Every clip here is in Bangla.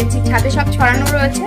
দিয়েছি ছাদে সব ছড়ানো রয়েছে।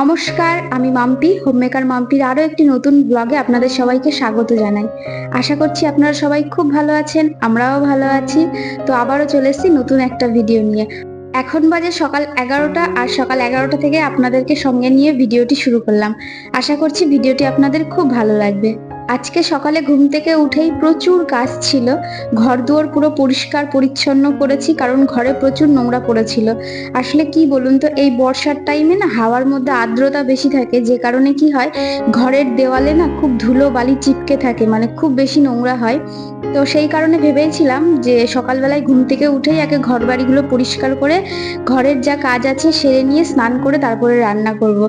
নমস্কার, আমি মাম্পি, হোমমেকার মাম্পির আরও একটি নতুন ব্লগে আপনাদের সবাইকে স্বাগত জানাই। আশা করছি আপনারা সবাই খুব ভালো আছেন, আমরাও ভালো আছি। তো আবারও চলে এসেছি নতুন একটা ভিডিও নিয়ে। এখন বাজে সকাল এগারোটা, আর সকাল এগারোটা থেকে আপনাদেরকে সঙ্গে নিয়ে ভিডিওটি শুরু করলাম। আশা করছি ভিডিওটি আপনাদের খুব ভালো লাগবে। আজকে সকালে ঘুম থেকে উঠেই প্রচুর কাজ ছিল। ঘর দুয়ার পুরো পরিষ্কার, পরিচ্ছন্ন করেছি কারণ ঘরে প্রচুর নোংরা পড়েছিল। আসলে কি বলুন তো, এই বর্ষার টাইমে না হাওয়ার মধ্যে আর্দ্রতা বেশি থাকে, যে কারণে কি হয়, ঘরের দেওয়ালে না খুব ধুলো বালি চিপকে থাকে মানে খুব বেশি নোংরা হয়। তো সেই কারণে ভেবেছিলাম যে সকালবেলায় ঘুম থেকে উঠেই আগে ঘর বাড়িগুলো পরিষ্কার করে ঘরের যা কাজ আছে সেরে নিয়ে স্নান করে তারপরে রান্না করব।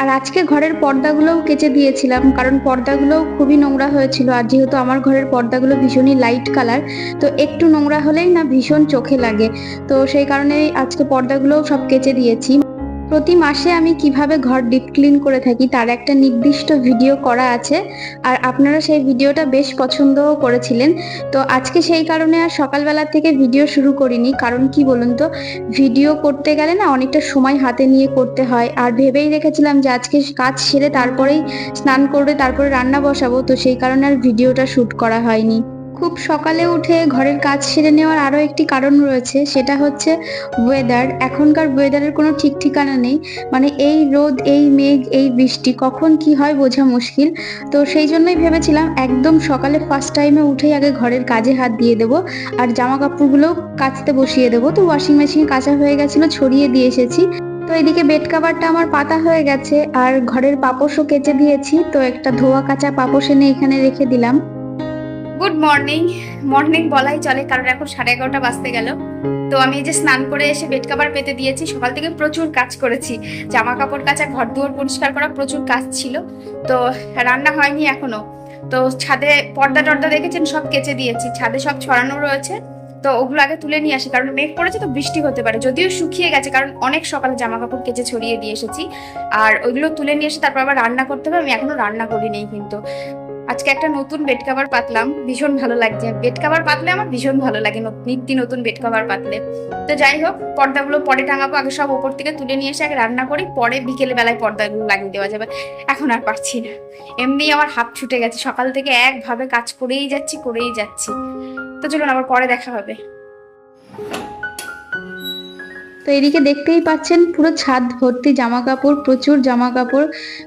আর আজকে ঘরের পর্দাগুলোও কেচে দিয়েছিলাম, কারণ পর্দাগুলোও খুবই নোংরা হয়েছিল আর যেহেতু আমার ঘরের পর্দাগুলো ভীষণই লাইট কালার তো একটু নোংরা হলেই না ভীষণ চোখে লাগে। তো সেই কারণে আজকে পর্দাগুলোও সব কেচে দিয়েছি। প্রতি মাসে আমি কীভাবে ঘর ডিপ ক্লিন করে থাকি তার একটা নির্দিষ্ট ভিডিও করা আছে। আর আপনারা সেই ভিডিওটা বেশ পছন্দও করেছিলেন। তো আজকে সেই কারণে আর সকালবেলা থেকে ভিডিও শুরু করিনি। কারণ কি বলুন তো ভিডিও করতে গেলে না অনেকটা সময় হাতে নিয়ে করতে হয়। আর ভেবেই রেখেছিলাম যে আজকে কাজ সেরে তারপরেই স্নান করে তারপরে রান্না বসাবো। তো সেই কারণে আর ভিডিওটা শ্যুট করা হয়নি। খুব সকালে উঠে ঘরের কাজ সেরে নেওয়ার আরও একটি কারণ রয়েছে, সেটা হচ্ছে ওয়েদার এখনকার ওয়েদারের কোনো ঠিক ঠিকানা নেই। মানে এই রোদ, এই মেঘ, এই বৃষ্টি, কখন কি হয় বোঝা মুশকিল। তো সেই জন্যই ভেবেছিলাম একদম সকালে ফার্স্ট টাইমে উঠেই আগে ঘরের কাজে হাত দিয়ে দেবো, আর জামা কাপড়গুলো কাচতে বসিয়ে দেবো। তো ওয়াশিং মেশিন কাঁচা হয়ে গেছিল, ছড়িয়ে দিয়ে এসেছি। তো এদিকে বেড কাভারটা আমার পাতা হয়ে গেছে, আর ঘরের পাপোশও কেচে দিয়েছি। তো একটা ধোয়া কাঁচা পাপোশ এনে এখানে রেখে দিলাম। গুড মর্নিং মর্নিং বলাই চলে, কারণ এখন সাড়ে এগারোটা বাজতে গেল। তো আমি এই যে স্নান করে এসে বেড কাভার পেতে দিয়েছি, সকাল থেকে প্রচুর কাজ করেছি। জামা কাপড় কাচা ঘর দুয়ার পরিষ্কার করা প্রচুর কাজ ছিল। তো রান্না হয়নি এখনও। তো ছাদে পর্দা টর্দা দেখেছেন? সব কেচে দিয়েছি। ছাদে সব ছড়ানো রয়েছে। তো ওগুলো আগে তুলে নিয়ে আসি, কারণ মেঘ পড়েছে তো বৃষ্টি হতে পারে। যদিও শুকিয়ে গেছে, কারণ অনেক সকালে জামা কাপড় কেচে ছড়িয়ে দিয়ে এসেছি। আর ওইগুলো তুলে নিয়ে এসে তারপর আবার রান্না করতে হবে। আমি এখনও রান্না করিনি কিন্তু। আজকে একটা নতুন বেড কভার পাতলাম, ভীষণ ভালো লাগছে। বেড কাভার পাতলে আমার ভীষণ ভালো লাগে নিত্য নতুন বেড কভার পাতলে। তো যাই হোক, পর্দাগুলো পরে টাঙাবো, আগে সব ওপর থেকে তুলে নিয়ে এসে আগে রান্না করি, পরে বিকেল বেলায় পর্দাগুলো লাগিয়ে দেওয়া যাবে। এখন আর পারছি না। এমনি আমার হাত ছুটে গেছে, সকাল থেকে একভাবে কাজ করেই যাচ্ছি করেই যাচ্ছি। তো চলুন আবার পরে দেখা হবে। তো এদিকে দেখতেই পাচ্ছেন পুরো ছাদ ভর্তি জামা কাপড় প্রচুর জামা কাপড়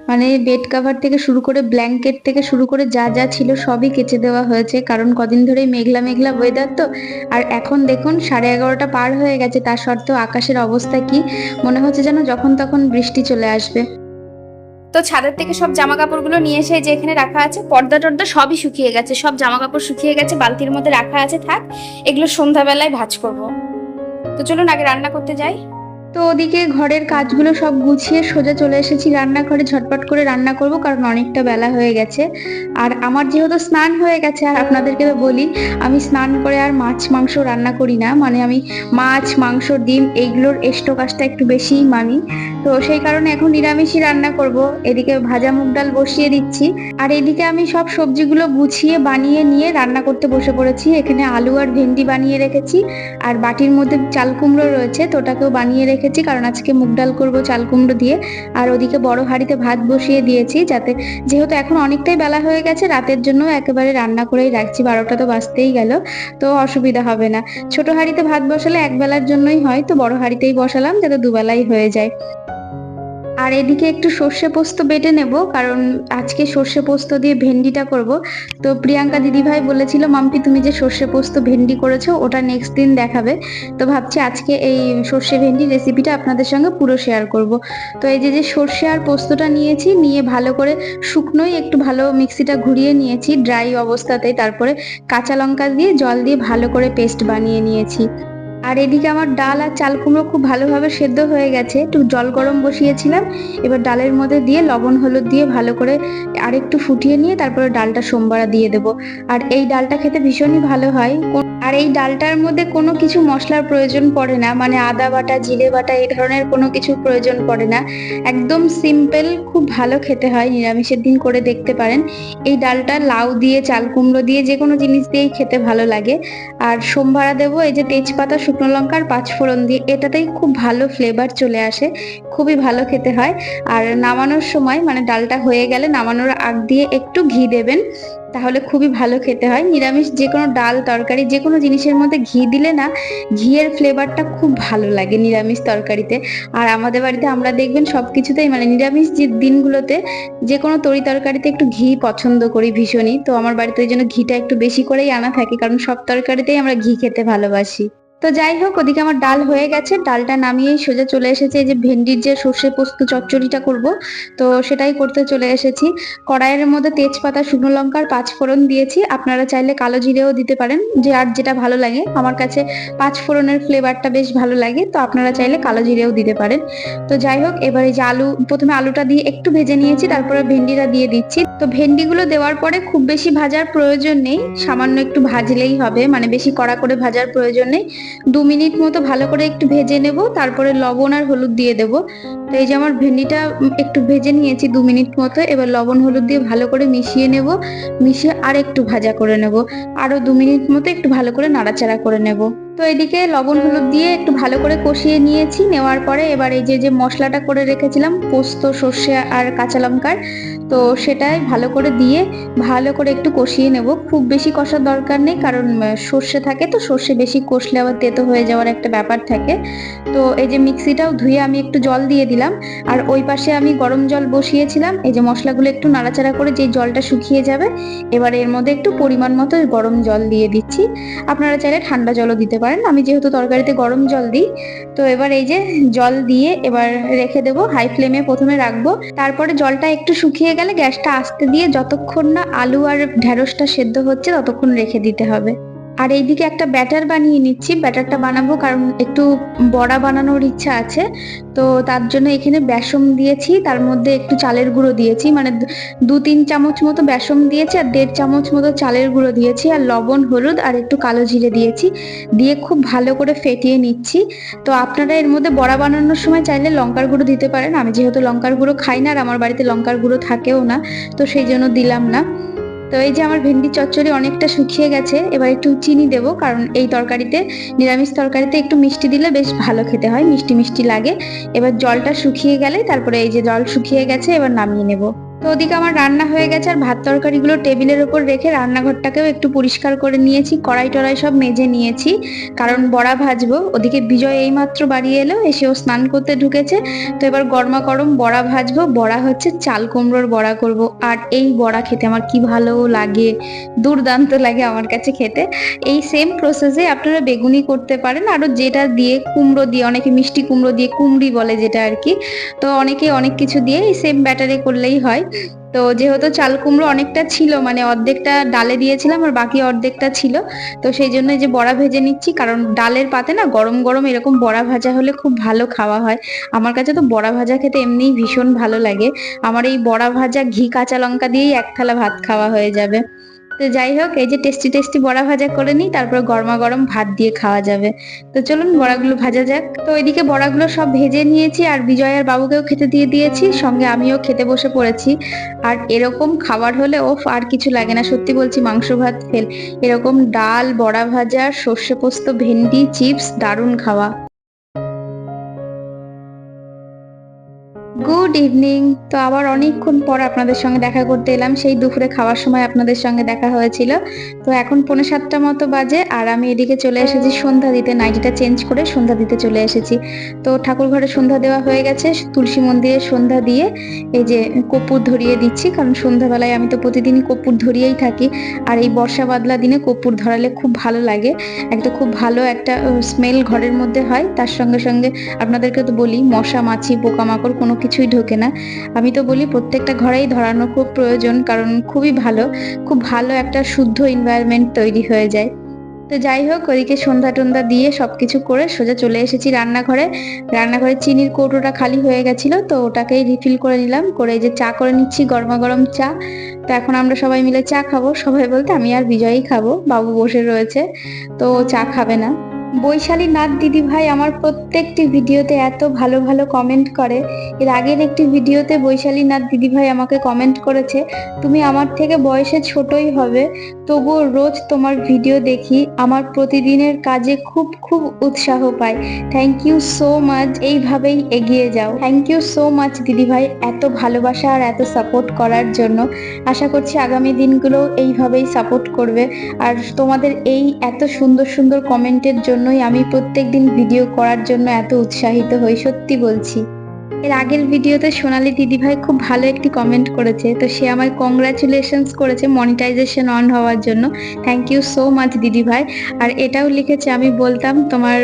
মানে বেড কাভার থেকে শুরু করে ব্ল্যাঙ্কেট থেকে শুরু করে যা যা ছিল সবই কেচে দেওয়া হয়েছে। কারণ কদিন ধরেই মেঘলা মেঘলা ওয়েদার তো। আর এখন দেখুন সাড়ে এগারোটা পার হয়ে গেছে তার সত্ত্বেও আকাশের অবস্থা কি? মনে হচ্ছে যেন যখন তখন বৃষ্টি চলে আসবে। তো ছাদের থেকে সব জামা কাপড়গুলো নিয়ে এসে যে এখানে রাখা আছে, পর্দা টর্দা সবই শুকিয়ে গেছে, সব জামা কাপড় শুকিয়ে গেছে, বালতির মধ্যে রাখা আছে, থাক, এগুলো সন্ধ্যাবেলায় ভাঁজ করব। তো চলুন আগে রান্না করতে যাই। তো ওদিকে ঘরের কাজগুলো সব গুছিয়ে সোজা চলে এসেছি। রান্নাঘরে ঝটপট করে রান্না করব কারণ অনেকটা বেলা হয়ে গেছে। আর আমার যেহেতু স্নান হয়ে গেছে, আর আপনাদেরকে বলি, আমি স্নান করে আর মাছ, মাংস রান্না করি না। মানে আমি মাছ, মাংস, ডিম এইগুলোর এস্টো কাজটা একটু বেশিই মানি। তো সেই কারণে এখন নিরামিষই রান্না করব। এদিকে ভাজা মুগ ডাল বসিয়ে দিচ্ছি। আর এদিকে আমি সব সবজিগুলো গুছিয়ে বানিয়ে নিয়ে রান্না করতে বসে পড়েছি। এখানে আলু আর ভেন্ডি বানিয়ে রেখেছি। আর বাটির মধ্যে চাল কুমড়ো রয়েছে, তো ওটাকেও বানিয়ে রেখেছি, কারণ আজকে মুগ ডাল করব চাল কুমড়ো দিয়ে। আর ওদিকে বড় হাঁড়িতে ভাত বসিয়ে দিয়েছি, যাতে যেহেতু এখন অনেকটাই বেলা হয়ে গেছে, রাতের জন্য একেবারে রান্না করেই রাখছি, বারোটা তো বাঁচতেই গেল, তো অসুবিধা হবে না। ছোট হাঁড়িতে ভাত বসালে এক বেলার জন্যই হয়, তো বড় হাঁড়িতেই বসালাম, যাতে দুবেলাই হয়ে যায়। আর এদিকে একটু সর্ষে পোস্ত বেটে নেব, কারণ আজকে সর্ষে পোস্ত দিয়ে ভেন্ডিটা করব। তো প্রিয়াঙ্কা দিদিভাই বলেছিল, মাম্পি, তুমি যে সর্ষে পোস্ত ভেন্ডি করেছ, ওটা নেক্সট দিন দেখাবে। তো ভাবছি আজকে এই সর্ষে ভেন্ডি রেসিপিটা আপনাদের সঙ্গে পুরো শেয়ার করব। তো এই যে যে সর্ষে আর পোস্তটা নিয়েছি, নিয়ে ভালো করে শুকনোই একটু ভালো মিক্সিটা ঘুরিয়ে নিয়েছি ড্রাই অবস্থাতেই। তারপরে কাঁচা লঙ্কা দিয়ে জল দিয়ে ভালো করে পেস্ট বানিয়ে নিয়েছি। আর এদিকে আমার ডাল আর চাল কুমড়ো খুব ভালোভাবে সেদ্ধ হয়ে গেছে। একটু জল গরম বসিয়েছিলাম। এবার ডালের মধ্যে দিয়ে লবণ, হলুদ দিয়ে ভালো করে আরেকটু ফুটিয়ে নিয়ে তারপরে ডালটা সোমবারা দিয়ে দেবো। আর এই ডালটা খেতে ভীষণই ভালো হয়। আর এই ডালটার মধ্যে কোনো কিছু মশলার প্রয়োজন পড়ে না মানে আদা বাটা, জিরে বাটা, এই ধরনের কোনো কিছু প্রয়োজন পড়ে না। একদম সিম্পল খুব ভালো খেতে হয়, নিরামিষের দিন করে দেখতে পারেন। এই ডালটা লাউ দিয়ে, চাল কুমড়ো দিয়ে যে কোনো জিনিস দিয়েই খেতে ভালো লাগে। আর সোমবারা দেবো, এই যে তেজপাতা, শুকনো লঙ্কা আর পাঁচফোড়ন দিয়ে, এটাতেই খুব ভালো ফ্লেভার চলে আসে। খুবই ভালো খেতে হয়। আর নামানোর সময় মানে ডালটা হয়ে গেলে নামানোর আগ দিয়ে একটু ঘি দেবেন। তাহলে খুবই ভালো খেতে হয়। নিরামিষ যে কোনো ডাল, তরকারি যে কোনো জিনিসের মধ্যে ঘি দিলে না, ঘিয়ের ফ্লেভারটা খুব ভালো লাগে নিরামিষ তরকারিতে। আর আমাদের বাড়িতে আমরা দেখবেন সব কিছুতেই মানে নিরামিষ যে দিনগুলোতে যে কোনো তরি তরকারিতে একটু ঘি পছন্দ করি ভীষণই। তো আমার বাড়িতে ওই জন্য ঘিটা একটু বেশি করেই আনা থাকে, কারণ সব তরকারিতেই আমরা ঘি খেতে ভালোবাসি। তো যাই হোক, ওদিকে আমার ডাল হয়ে গেছে। ডালটা নামিয়েই সোজা চলে এসেছে। যে ভেন্ডির যে সর্ষে পোস্ত চচ্চড়িটা করব, তো সেটাই করতে চলে এসেছি। কড়াইয়ের মধ্যে তেজপাতা, শুকনো লঙ্কার পাঁচ ফোড়ন দিয়েছি। আপনারা চাইলে কালো জিরেও দিতে পারেন, যে আর যেটা ভালো লাগে। আমার কাছে পাঁচ ফোড়নের ফ্লেভারটা বেশ ভালো লাগে, তো আপনারা চাইলে কালো জিরেও দিতে পারেন। তো যাই হোক, এবার যে আলু, প্রথমে আলুটা দিয়ে একটু ভেজে নিয়েছি, তারপরে ভেন্ডিটা দিয়ে দিচ্ছি। তো ভেন্ডিগুলো দেওয়ার পরে খুব বেশি ভাজার প্রয়োজন নেই, সামান্য একটু ভাজলেই হবে মানে বেশি কড়া করে ভাজার প্রয়োজন নেই। দু মিনিট মতো ভালো করে একটু ভেজে নেব, তারপরে লবণ আর হলুদ দিয়ে দেব। তো এই যে আমার ভেন্ডিটা একটু ভেজে নিয়েছি দু মিনিট মতো, এবার লবণ হলুদ দিয়ে ভালো করে মিশিয়ে নেব, মিশিয়ে আর একটু ভাজা করে নেব। আরও দু মিনিট মতো একটু ভালো করে নাড়াচাড়া করে নেব। তো এদিকে লবণ হলুদ দিয়ে একটু ভালো করে কষিয়ে নিয়েছি। নেওয়ার পরে এবার এই যে যে মশলাটা করে রেখেছিলাম, পোস্ত, সর্ষে আর কাঁচা লঙ্কার, তো সেটাই ভালো করে দিয়ে ভালো করে একটু কষিয়ে নেব। খুব বেশি কষার দরকার নেই, কারণ সর্ষে থাকে তো, সর্ষে বেশি কষলে আবার তেতো হয়ে যাওয়ার একটা ব্যাপার থাকে। তো এই যে মিক্সিটাও ধুয়ে আমি একটু জল দিয়ে দিলাম। আর ওই পাশে আমি গরম জল বসিয়েছিলাম। এই যে মশলাগুলো একটু নাড়াচাড়া করে যে জলটা শুকিয়ে যাবে, এবার এর মধ্যে একটু পরিমাণ মতো গরম জল দিয়ে দিচ্ছি। আপনারা চাইলে ঠান্ডা জলও দিতে পারেন। আমি যেহেতু তরকারিতে গরম জল দিই, তো এবার এই যে জল দিয়ে এবার রেখে দেবো হাই ফ্লেমে প্রথমে রাখব। তারপরে জলটা একটু শুকিয়ে গেলে গ্যাসটা আস্তে দিয়ে যতক্ষণ না আলু আর ঢ্যাঁড়সটা সেদ্ধ হচ্ছে, ততক্ষণ রেখে দিতে হবে। আর এইদিকে একটা ব্যাটার বানিয়ে নিচ্ছি। ব্যাটারটা বানাবো কারণ একটু বড়া বানানোর ইচ্ছা আছে। তো তার জন্য এখানে বেসম দিয়েছি, তার মধ্যে একটু চালের গুঁড়ো দিয়েছি। মানে দু- তিন চামচ মতো বেসম দিয়েছি আর দেড় চামচ মতো চালের গুঁড়ো দিয়েছি আর লবণ, হলুদ আর একটু কালো জিরে দিয়েছি। দিয়ে খুব ভালো করে ফেটিয়ে নিচ্ছি। তো আপনারা এর মধ্যে বড়া বানানোর সময় চাইলে লঙ্কার গুঁড়ো দিতে পারেন। আমি যেহেতু লঙ্কার গুঁড়ো খাই না আর আমার বাড়িতে লঙ্কার গুঁড়ো থাকেও না, তো সেই জন্য দিলাম না। তো এই যে আমার ভেন্ডি চচ্চড়ি অনেকটা শুকিয়ে গেছে, এবার একটু চিনি দেব, কারণ এই তরকারিতে, নিরামিষ তরকারিতে একটু মিষ্টি দিলে বেশ ভালো খেতে হয়, মিষ্টি মিষ্টি লাগে। এবার জলটা শুকিয়ে গেলে, তারপরে এই যে জল শুকিয়ে গেছে, এবার নামিয়ে নেব। তো ওদিকে আমার রান্না হয়ে গেছে আর ভাত তরকারিগুলো টেবিলের উপর রেখে রান্নাঘরটাকেও একটু পরিষ্কার করে নিয়েছি। কড়াই টড়াই সব মেজে নিয়েছি। কারণ বড়া ভাজবো। ওদিকে বিজয় এইমাত্র বাড়ি এলো এসেও স্নান করতে ঢুকেছে। তো এবার গরমা গরম বড়া ভাজবো। বড়া হচ্ছে চাল কুমড়োর বড়া করব। আর এই বড়া খেতে আমার কি ভালো লাগে, দুর্দান্ত লাগে আমার কাছে খেতে। এই সেম প্রসেসে আপনারা বেগুনি করতে পারেন। আরও যেটা দিয়ে কুমড়ো দিয়ে, অনেকে মিষ্টি কুমড়ো দিয়ে কুমড়ি বলে যেটা আর কি। তো অনেকে অনেক কিছু দিয়ে এই সেম ব্যাটারে করলেই হয়। তো যেহেতু চাল কুমড়ো অনেকটা ছিল মানে অর্ধেকটা ডালে দিয়েছিলাম আর বাকি অর্ধেকটা ছিল, তো সেই জন্য যে বড়া ভেজে নিচ্ছি, কারণ ডালের পাতে না গরম গরম এরকম বড়া ভাজা হলে খুব ভালো খাওয়া হয়। আমার কাছে তো বড়া ভাজা খেতে এমনিই ভীষণ ভালো লাগে। আমার এই বড়া ভাজা ঘি, কাঁচা লঙ্কা দিয়েই এক থালা ভাত খাওয়া হয়ে যাবে। তো যাই হোক, এই যে টেস্টি টেস্টি বড়া ভাজা করে নিই, তারপর গরমা গরম ভাত দিয়ে খাওয়া যাবে। তো চলুন বড়াগুলো ভাজা যাক। তো ওইদিকে বড়াগুলো সব ভেজে নিয়েছি, আর বিজয় আর বাবুকেও খেতে দিয়ে দিয়েছি, সঙ্গে আমিও খেতে বসে পড়েছি। আর এরকম খাবার হলে, ওফ, আর কিছু লাগে না। সত্যি বলছি, মাংস ভাত ফেল। এরকম ডাল, বড়া ভাজা, সর্ষে পোস্ত, ভেন্ডি, চিপস, দারুণ খাওয়া। গুড ইভিনিং তো আবার অনেকক্ষণ পর আপনাদের সঙ্গে দেখা করতে এলাম। সেই দুপুরে খাওয়ার সময় আপনাদের সঙ্গে দেখা হয়েছিল। তো এখন পৌনে সাতটা মতো বাজে আর আমি এদিকে চলে এসেছি সন্ধ্যা দিতে। নাইটিটা চেঞ্জ করে সন্ধ্যা দিতে চলে এসেছি। তো ঠাকুর ঘরে সন্ধ্যা দেওয়া হয়ে গেছে। তুলসী মন্দিরে সন্ধ্যা দিয়ে এই যে কর্পূর ধরিয়ে দিচ্ছি। কারণ সন্ধ্যাবেলায় আমি তো প্রতিদিনই কর্পূর ধরিয়েই থাকি। আর এই বর্ষা বাদলা দিনে কর্পূর ধরালে খুব ভালো লাগে। একটা খুব ভালো একটা স্মেল ঘরের মধ্যে হয়। তার সঙ্গে সঙ্গে আপনাদেরকে তো বলি, মশা, মাছি, পোকামাকড় কোনো কিছুই ঢোকে না। আমি তো বলি প্রত্যেকটা ঘরেই ধরানো খুব প্রয়োজন, কারণ খুবই ভালো, খুব ভালো একটা শুদ্ধ এনভায়রনমেন্ট তৈরি হয়ে যায়। তো যাই হোক, ওদিকে সন্ধ্যা টন্ধা দিয়ে সবকিছু করে সোজা চলে এসেছি রান্নাঘরে। রান্নাঘরে চিনির কৌটোটা খালি হয়ে গেছিল, তো ওটাকেই রিফিল করে নিলাম। করে যে চা করে নিচ্ছি, গরমা গরম চা। তো এখন আমরা সবাই মিলে চা খাব। সবাই বলতে আমি আর বিজয়ই খাব, বাবু বসে রয়েছে, তো চা খাবে না। বৈশালী নাথ দিদি ভাই আমার প্রত্যেকটি ভিডিওতে এত ভালো ভালো কমেন্ট করে। এর আগের একটি ভিডিওতে বৈশালী নাথ দিদি ভাই আমাকে কমেন্ট করেছে, তুমি আমার থেকে বয়সে ছোটই হবে, তবুও রোজ তোমার ভিডিও দেখি, আমার প্রতিদিনের কাজে খুব খুব উৎসাহ পাই। থ্যাংক ইউ সো মাচ এইভাবেই এগিয়ে যাও। থ্যাংক ইউ সো মাচ দিদি ভাই এত ভালোবাসা আর এত সাপোর্ট করার জন্য। আশা করছি আগামী দিনগুলো এইভাবেই সাপোর্ট করবে। আর তোমাদের এই এত সুন্দর সুন্দর কমেন্টের জন্যই আমি প্রত্যেকদিন ভিডিও করার জন্য এত উৎসাহিত হই সত্যি বলছি। এর আগের ভিডিওতে সোনালী দিদিভাই খুব ভালো একটি কমেন্ট করেছে। তো সে আমায় কংগ্রাচুলেশনস করেছে মনিটাইজেশন অন হওয়ার জন্য। থ্যাংক ইউ সো মাচ দিদিভাই। আর এটাও লিখেছে আমি বলতাম তোমার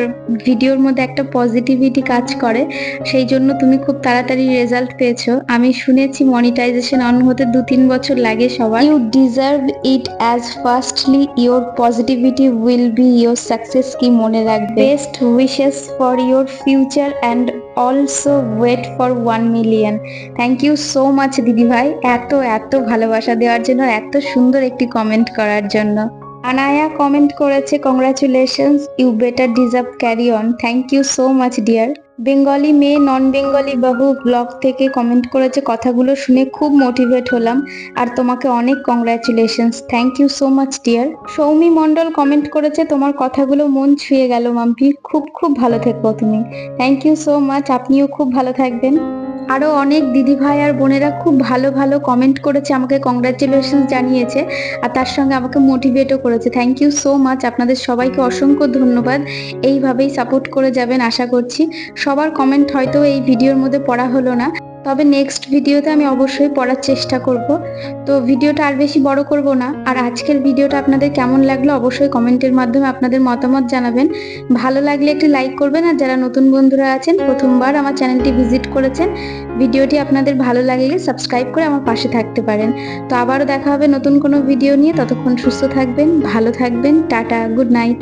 ভিডিওর মধ্যে একটা পজিটিভিটি কাজ করে সেই জন্য তুমি খুব তাড়াতাড়ি রেজাল্ট পেয়েছ। আমি শুনেছি মনিটাইজেশন অন হতে দু তিন বছর লাগে সবার। You deserve it as firstly your positivity will be your success কি মনে রাখবে? Best wishes for your future and also wait for one million thank you so much দিদি ভাই। এত এত ভালোবাসা দেওয়ার জন্য, এত সুন্দর একটি কমেন্ট করার জন্য। আনায়া কমেন্ট করেছে congratulations you better deserve carry on thank you so much dear Bengali মেয়ে নন বেঙ্গলি বাহু ব্লগ থেকে কমেন্ট করেছে, কথাগুলো শুনে খুব মোটিভেট হলাম। আর তোমাকে অনেক congratulations thank you so much dear Soumi Mondal comment করেছে, তোমার কথাগুলো মন ছুঁয়ে গেল, মাম্পি। খুব খুব ভালো থেকো তুমি। থ্যাংক ইউ সো মাচ আপনিও খুব ভালো থাকবেন। আরও অনেক দিদি ভাই আর বোনেরা খুব ভালো ভালো কমেন্ট করেছে, আমাকে কংগ্রাচুলেশন জানিয়েছে আর তার সঙ্গে আমাকে মোটিভেটও করেছে। থ্যাংক ইউ সো মাচ আপনাদের সবাইকে অসংখ্য ধন্যবাদ। এইভাবেই সাপোর্ট করে যাবেন আশা করছি। সবার কমেন্ট হয়তো এই ভিডিওর মধ্যে পড়া হলো না। তবে নেক্সট ভিডিওতে আমি অবশ্যই পড়ার চেষ্টা করব। তো ভিডিওটা আর বেশি বড় করব না। আর আজকের ভিডিওটা আপনাদের কেমন লাগল অবশ্যই কমেন্টের মাধ্যমে আপনাদের মতামত জানাবেন। ভালো লাগলে একটি লাইক করবেন। আর যারা নতুন বন্ধুরা আছেন, প্রথমবার আমার চ্যানেলটি ভিজিট করেছেন ভিডিওটি আপনাদের ভালো লাগলে সাবস্ক্রাইব করে আমার পাশে থাকতে পারেন। তো আবারও দেখা হবে নতুন কোনো ভিডিও নিয়ে। ততক্ষণ সুস্থ থাকবেন, ভালো থাকবেন। Tata good night